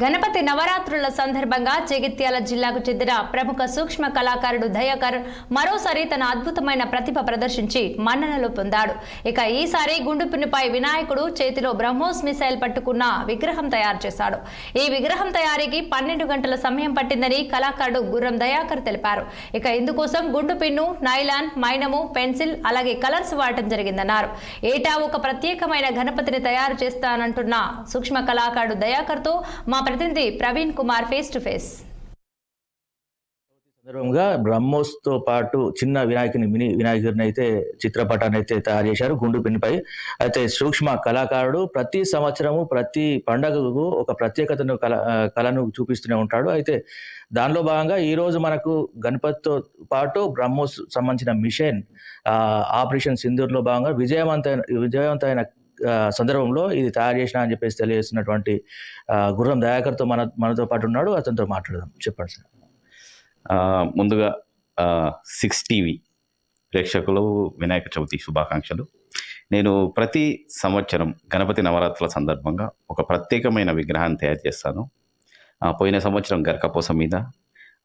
గణపతి నవరాత్రుల సందర్భంగా జగిత్యాల జిల్లాకు చెందిన ప్రముఖ సూక్ష్మ కళాకారుడు దయాకర్ మరోసారి తన అద్భుతమైన ప్రతిభ ప్రదర్శించి మన్ననలు పొందాడు. ఇక ఈసారి గుండుపిన్నిపై వినాయకుడు చేతిలో బ్రహ్మోస్ మిసైల్ పట్టుకున్న విగ్రహం తయారు చేశాడు. ఈ విగ్రహం తయారీకి పన్నెండు గంటల సమయం పట్టిందని కళాకారుడు గుర్రం దయాకర్ తెలిపారు. ఇక ఇందుకోసం గుండు పిన్ను నైలాన్ మైనము పెన్సిల్ అలాగే కలర్స్ వాడటం జరిగిందన్నారు. ఏటా ఒక ప్రత్యేకమైన గణపతిని తయారు చేస్తానంటున్న సూక్ష్మ కళాకారుడు దయాకర్తో మా ప్రతినిధి Praveen Kumar face to face సందర్భంగా బ్రహ్మోస్తో పాటు చిన్న వినాయకుని మినీ వినాయకుడిని అయితే చిత్రపటాన్ని అయితే తయారు చేశారు గుండు పిన్నిపై. అయితే సూక్ష్మ కళాకారుడు ప్రతి సంవత్సరము ప్రతి పండగకు ఒక ప్రత్యేకతను కళ కళను చూపిస్తూనే ఉంటాడు. అయితే దానిలో భాగంగా ఈరోజు మనకు గణపతితో పాటు బ్రహ్మోస్ సంబంధించిన మిషన్ ఆపరేషన్ సింధూర్లో భాగంగా విజయవంతమైన విజయవంతమైన సందర్భంలో ఇది తయారు చేసిన అని చెప్పేసి తెలియజేస్తున్నటువంటి గుర్రం దయాకర్తో మన మనతో పాటు ఉన్నాడు అతనితో మాట్లాడదాం. చెప్పండి సార్. ముందుగా సిక్స్ టీవీ ప్రేక్షకులు వినాయక చవితి శుభాకాంక్షలు. నేను ప్రతి సంవత్సరం గణపతి నవరాత్రుల సందర్భంగా ఒక ప్రత్యేకమైన విగ్రహాన్ని తయారు చేస్తాను. పోయిన సంవత్సరం గరకపోస మీద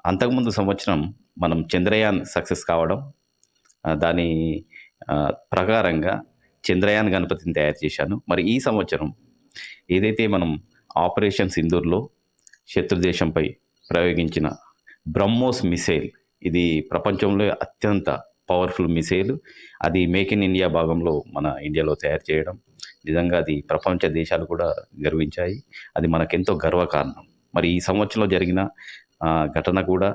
అంతకుముందు సంవత్సరం మనం చంద్రయాన్ సక్సెస్ కావడం దాని ప్రకారంగా చంద్రయాన్ గణపతిని తయారు చేశాను. మరి ఈ సంవత్సరం ఏదైతే మనం ఆపరేషన్ సింధూర్లో శత్రుదేశంపై ప్రయోగించిన బ్రహ్మోస్ మిసైల్ ఇది ప్రపంచంలో అత్యంత పవర్ఫుల్ మిసైల్ అది మేక్ ఇన్ ఇండియా భాగంలో మన ఇండియాలో తయారు చేయడం నిజంగా అది ప్రపంచ దేశాలు కూడా గర్వించాయి. అది మనకెంతో గర్వకారణం. మరి ఈ సంవత్సరంలో జరిగిన ఘటన కూడా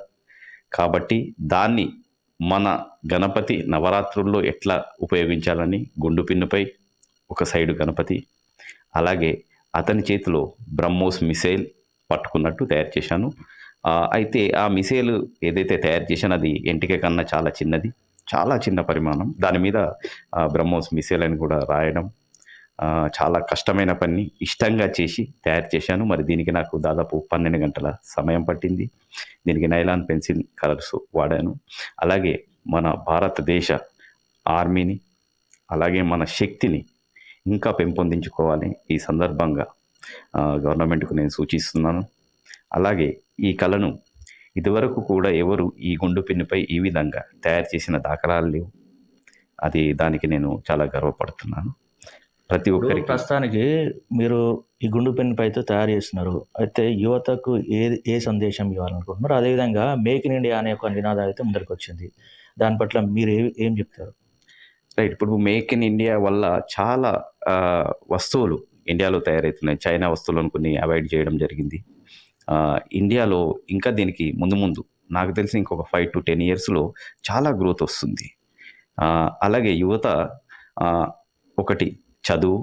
కాబట్టి దాన్ని మన గణపతి నవరాత్రుల్లో ఎట్లా ఉపయోగించాలని గుండు పిన్నుపై ఒక సైడు గణపతి అలాగే అతని చేతిలో బ్రహ్మోస్ మిసైల్ పట్టుకున్నట్టు తయారు చేశాను. అయితే ఆ మిసైల్ ఏదైతే తయారు చేశానో అది ఎంటిక కన్నా చాలా చిన్నది చాలా చిన్న పరిమాణం. దాని మీద బ్రహ్మోస్ మిసైల్ అని కూడా రాయడం చాలా కష్టమైన పని ఇష్టంగా చేసి తయారు చేశాను. మరి దీనికి నాకు దాదాపు పన్నెండు గంటల సమయం పట్టింది. దీనికి నైలాన్ పెన్సిల్ కలర్స్ వాడాను. అలాగే మన భారతదేశ ఆర్మీని అలాగే మన శక్తిని ఇంకా పెంపొందించుకోవాలి ఈ సందర్భంగా గవర్నమెంట్కు నేను సూచిస్తున్నాను. అలాగే ఈ కళను ఇదివరకు కూడా ఎవరు ఈ గుండు పిన్నుపై ఈ విధంగా తయారు చేసిన దాఖలాలు లేవు. అది దానికి నేను చాలా గర్వపడుతున్నాను. ప్రతి ఒక్కరికి. ప్రస్తుతానికి మీరు ఈ గుండు పెన్ పైతో తయారు చేస్తున్నారు. అయితే యువతకు ఏ ఏ సందేశం ఇవ్వాలనుకుంటున్నారు? అదేవిధంగా మేక్ ఇన్ ఇండియా అనే ఒక నినాదం అయితే ముందరికి వచ్చింది దాని పట్ల మీరు ఏ ఏం చెప్తారు? రైట్ ఇప్పుడు మేక్ ఇన్ ఇండియా వల్ల చాలా వస్తువులు ఇండియాలో తయారవుతున్నాయి చైనా వస్తువులను కొన్ని అవాయిడ్ చేయడం జరిగింది. ఇండియాలో ఇంకా దీనికి ముందు ముందు నాకు తెలిసి ఇంకొక ఫైవ్ టు టెన్ ఇయర్స్లో చాలా గ్రోత్ వస్తుంది. అలాగే యువత ఒకటి చదువు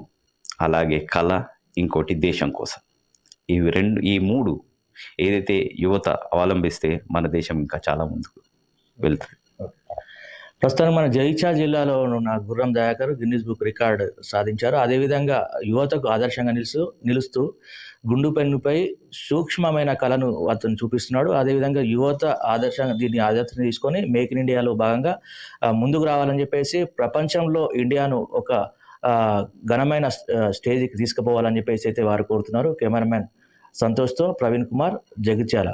అలాగే కళ ఇంకోటి దేశం కోసం. ఇవి రెండు ఈ మూడు ఏదైతే యువత అవలంబిస్తే మన దేశం ఇంకా చాలా ముందుకు వెళ్తుంది. ప్రస్తుతం మన జైచా జిల్లాలో ఉన్న గుర్రం దయాకర్ గిన్నిస్ బుక్ రికార్డు సాధించారు. అదేవిధంగా యువతకు ఆదర్శంగా నిలుస్తూ నిలుస్తూ గుండు పెన్నుపై సూక్ష్మమైన కళను అతను చూపిస్తున్నాడు. అదేవిధంగా యువత ఆదర్శంగా దీన్ని ఆదర్శం తీసుకొని మేక్ ఇన్ ఇండియాలో భాగంగా ముందుకు రావాలని చెప్పేసి ప్రపంచంలో ఇండియాను ఒక ఘనమైన స్టేజ్కి తీసుకుపోవాలని చెప్పేసి అయితే వారు కోరుతున్నారు. కెమెరామెన్ సంతోష్తో ప్రవీణ్ కుమార్ జగిత్యాల.